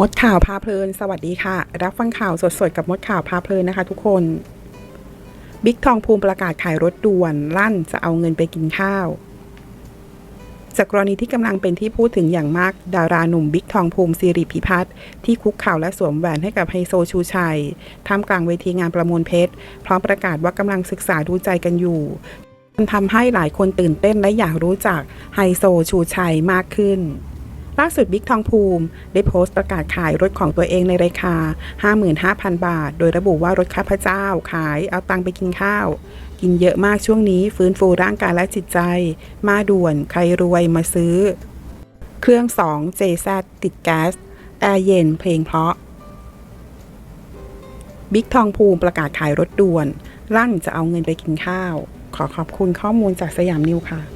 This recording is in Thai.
มดข่าวพาเพลิน สวัสดีค่ะ รับฟังข่าวสดๆ กับมดข่าวพาเพลินนะคะทุกคน บิ๊กทองภูมิประกาศขายรถด่วนลั่นจะเอาเงินไปกินข้าว จากกรณีที่กำลังเป็นที่พูดถึงอย่างมาก ดาราหนุ่มบิ๊กทองภูมิสิริพิพัฒน์ที่คุกเข่าและสวมแหวนให้กับไฮโซชูชัยท่ามกลางเวทีงานประมูลเพชร พร้อมประกาศว่ากำลังศึกษาดูใจกันอยู่ทำให้หลายคนตื่นเต้นและอยากรู้จักไฮโซชูชัยมากขึ้น ล่าสุดบิ๊กทองภูมิ ได้โพสต์ประกาศขายรถของตัวเองในราคา 55,000 บาท โดยระบุว่ารถข้าพเจ้าขายเอาตังค์ไปกินข้าว กินเยอะมากช่วงนี้ ฟื้นฟูร่างกายและจิตใจ มาด่วนใครรวยมาซื้อ เครื่อง 2 JZ ติดแก๊สแอร์เย็นเพลงเพราะบิ๊กทองภูมิประกาศขายรถด่วน ลั่นจะเอาเงินไปกินข้าว ขอขอบคุณข้อมูลจากสยามนิวค่ะ